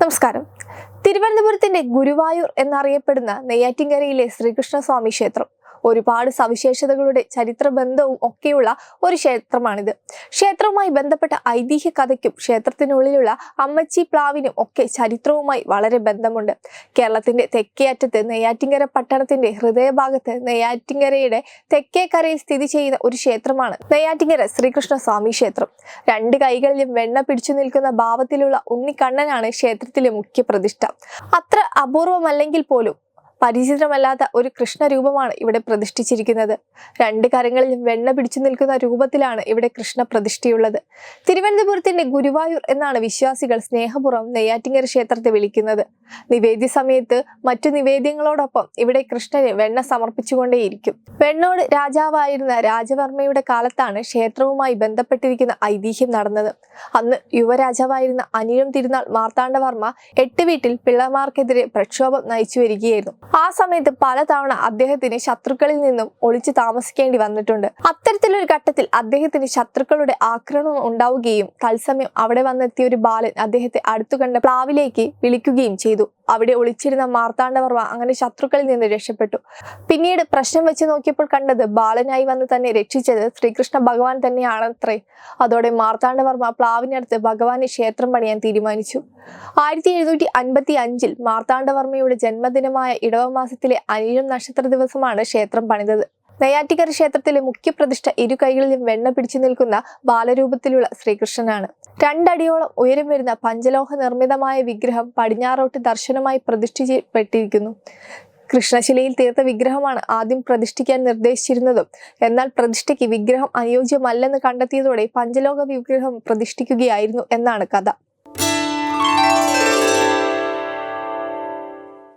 നമസ്കാരം. തിരുവനന്തപുരത്തിന്റെ ഗുരുവായൂർ എന്നറിയപ്പെടുന്ന നെയ്യാറ്റിൻകരയിലെ ശ്രീകൃഷ്ണസ്വാമി ക്ഷേത്രം ഒരുപാട് സവിശേഷതകളുടെ ചരിത്ര ബന്ധവും ഒക്കെയുള്ള ഒരു ക്ഷേത്രമാണിത്. ക്ഷേത്രവുമായി ബന്ധപ്പെട്ട ഐതിഹ്യ കഥയ്ക്കും ക്ഷേത്രത്തിനുള്ളിലുള്ള അമ്മച്ചി പ്ലാവിനും ഒക്കെ ചരിത്രവുമായി വളരെ ബന്ധമുണ്ട്. കേരളത്തിന്റെ തെക്കേ അറ്റത്ത് നെയ്യാറ്റിങ്കര പട്ടണത്തിന്റെ ഹൃദയഭാഗത്ത് നെയ്യാറ്റിങ്കരയുടെ തെക്കേക്കരയിൽ സ്ഥിതി ചെയ്യുന്ന ഒരു ക്ഷേത്രമാണ് നെയ്യാറ്റിങ്കര ശ്രീകൃഷ്ണ സ്വാമി ക്ഷേത്രം. രണ്ട് കൈകളിലും വെണ്ണ പിടിച്ചു നിൽക്കുന്ന ഭാവത്തിലുള്ള ഉണ്ണിക്കണ്ണനാണ് ക്ഷേത്രത്തിലെ മുഖ്യ പ്രതിഷ്ഠ അത്ര അപൂർവമല്ലെങ്കിൽ പോലും പരിചിതമല്ലാത്ത ഒരു കൃഷ്ണരൂപമാണ് ഇവിടെ പ്രതിഷ്ഠിച്ചിരിക്കുന്നത്. രണ്ട് കരങ്ങളിൽ വെണ്ണ പിടിച്ചു നിൽക്കുന്ന രൂപത്തിലാണ് ഇവിടെ കൃഷ്ണ പ്രതിഷ്ഠയുള്ളത്. തിരുവനന്തപുരത്തിന്റെ ഗുരുവായൂർ എന്നാണ് വിശ്വാസികൾ സ്നേഹപുറം നെയ്യാറ്റിങ്ങര ക്ഷേത്രത്തെ വിളിക്കുന്നത്. നിവേദ്യ സമയത്ത് മറ്റു നിവേദ്യങ്ങളോടൊപ്പം ഇവിടെ കൃഷ്ണന് വെണ്ണ സമർപ്പിച്ചുകൊണ്ടേയിരിക്കും. വെണ്ണോട് രാജാവായിരുന്ന രാജവർമ്മയുടെ കാലത്താണ് ക്ഷേത്രവുമായി ബന്ധപ്പെട്ടിരിക്കുന്ന ഐതിഹ്യം നടന്നത്. അന്ന് യുവരാജാവായിരുന്ന അനിഴം തിരുനാൾ മാർത്താണ്ഡവർമ്മ എട്ട് വീട്ടിൽ പിള്ളമാർക്കെതിരെ പ്രക്ഷോഭം നയിച്ചു വരികയായിരുന്നു ആ സമയത്ത് പലതവണ അദ്ദേഹത്തിന് ശത്രുക്കളിൽ നിന്നും ഒളിച്ചു താമസിക്കേണ്ടി വന്നിട്ടുണ്ട്. അത്തരത്തിലൊരു ഘട്ടത്തിൽ അദ്ദേഹത്തിന് ശത്രുക്കളുടെ ആക്രമണം ഉണ്ടാവുകയും തത്സമയം അവിടെ വന്നെത്തിയ ഒരു ബാലൻ അദ്ദേഹത്തെ അടുത്തു കണ്ട പ്ലാവിലേക്ക് വിളിക്കുകയും ചെയ്തു. അവിടെ ഒളിച്ചിരുന്ന മാർത്താണ്ഡവർമ്മ അങ്ങനെ ശത്രുക്കളിൽ നിന്ന് രക്ഷപ്പെട്ടു. പിന്നീട് പ്രശ്നം വെച്ച് നോക്കിയപ്പോൾ കണ്ടത് ബാലനായി വന്ന് തന്നെ രക്ഷിച്ചത് ശ്രീകൃഷ്ണ ഭഗവാൻ തന്നെയാണത്രേ. അതോടെ മാർത്താണ്ഡവർമ്മ പ്ലാവിനടുത്ത് ഭഗവാനെ ക്ഷേത്രം പണിയാൻ തീരുമാനിച്ചു. ആയിരത്തി എഴുന്നൂറ്റി അൻപത്തി അഞ്ചിൽ മാർത്താണ്ഡവർമ്മയുടെ ജന്മദിനമായ ഇടവമാസത്തിലെ അനിഴം നക്ഷത്ര ദിവസമാണ് ക്ഷേത്രം പണിതത്. നെയ്യാറ്റിക്കര ക്ഷേത്രത്തിലെ മുഖ്യപ്രതിഷ്ഠ ഇരു കൈകളിലും വെണ്ണ പിടിച്ചു നിൽക്കുന്ന ബാലരൂപത്തിലുള്ള ശ്രീകൃഷ്ണനാണ്. രണ്ടടിയോളം ഉയരം വരുന്ന പഞ്ചലോഹ നിർമ്മിതമായ വിഗ്രഹം പടിഞ്ഞാറോട്ട് ദർശനമായി പ്രതിഷ്ഠിക്കപ്പെട്ടിരിക്കുന്നു. കൃഷ്ണശിലയിൽ തീർത്ത വിഗ്രഹമാണ് ആദ്യം പ്രതിഷ്ഠിക്കാൻ നിർദ്ദേശിച്ചിരുന്നതും. എന്നാൽ പ്രതിഷ്ഠയ്ക്ക് വിഗ്രഹം അനുയോജ്യമല്ലെന്ന് കണ്ടെത്തിയതോടെ പഞ്ചലോക വിഗ്രഹം പ്രതിഷ്ഠിക്കുകയായിരുന്നു എന്നാണ് കഥ.